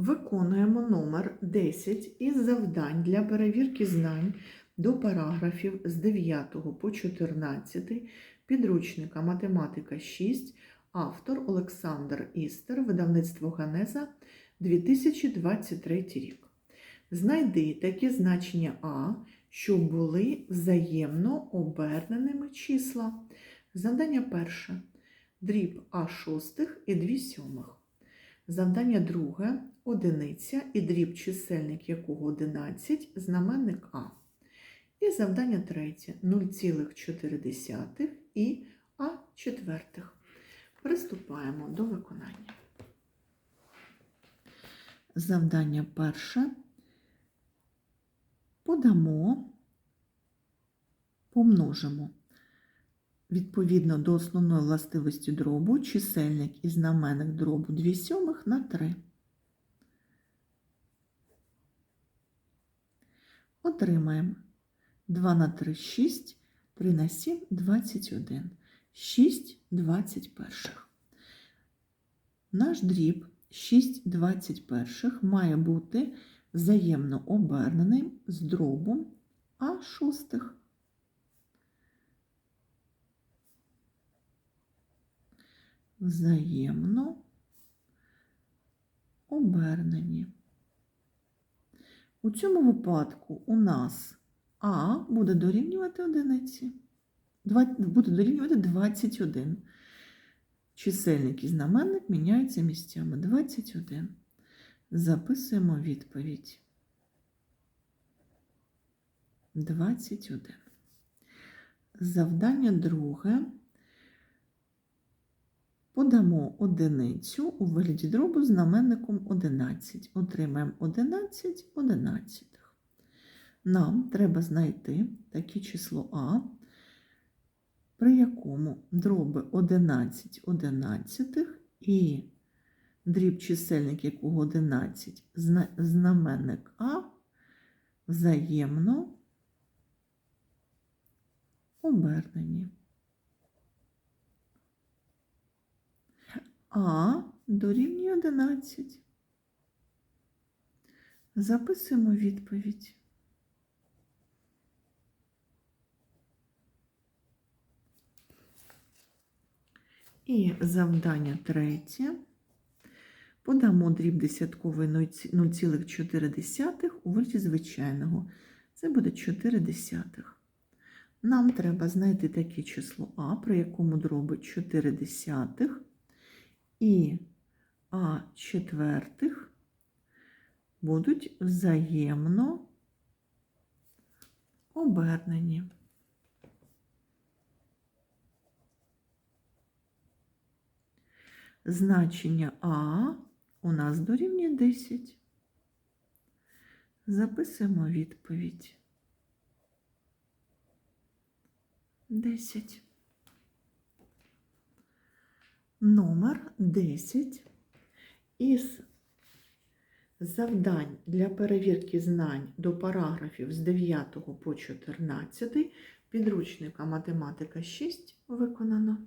Виконуємо номер 10 із завдань для перевірки знань до параграфів з 9 по 14 підручника Математика 6, автор Олександр Істер, видавництво Ганеза 2023 рік. Знайди такі значення А, що були взаємно оберненими числа. Завдання перше. Дріб А шостих і 2 сьомих. Завдання друге одиниця і дріб чисельник якого 11, знаменник А. І завдання третє 0,4 і А четвертих. Приступаємо до виконання. Завдання перше. Подамо, помножимо. Відповідно до основної властивості дробу, чисельник і знаменник дробу 2 сьомих на 3. Отримаємо 2 на 3 – 6, 3 на 7 – 21, 6 – 21. Наш дріб 6 21 має бути взаємно оберненим з дробом А шостих. Взаємно обернені. У цьому випадку у нас А буде дорівнювати одиниці. Буде дорівнювати 21. Чисельник і знаменник міняються місцями. 21. Записуємо відповідь. 21. Завдання друге. Подамо одиницю у вигляді дробу знаменником 11. Отримаємо 11 одинадцятих. Нам треба знайти таке число А, при якому дроби 11 одинадцятих і дріб чисельник якого 11, знаменник А взаємно обернені. А дорівнює 11. Записуємо відповідь. І завдання третє. Подамо дріб десятковий 0,4 у вигляді звичайного. Це буде 4 десятих. Нам треба знайти таке число А, при якому дроби 4 десятих і А четвертих будуть взаємно обернені. Значення А у нас дорівнює 10. Записуємо відповідь. 10. Номер 10 із завдань для перевірки знань до параграфів з 9 по 14 підручника Математика 6 виконано.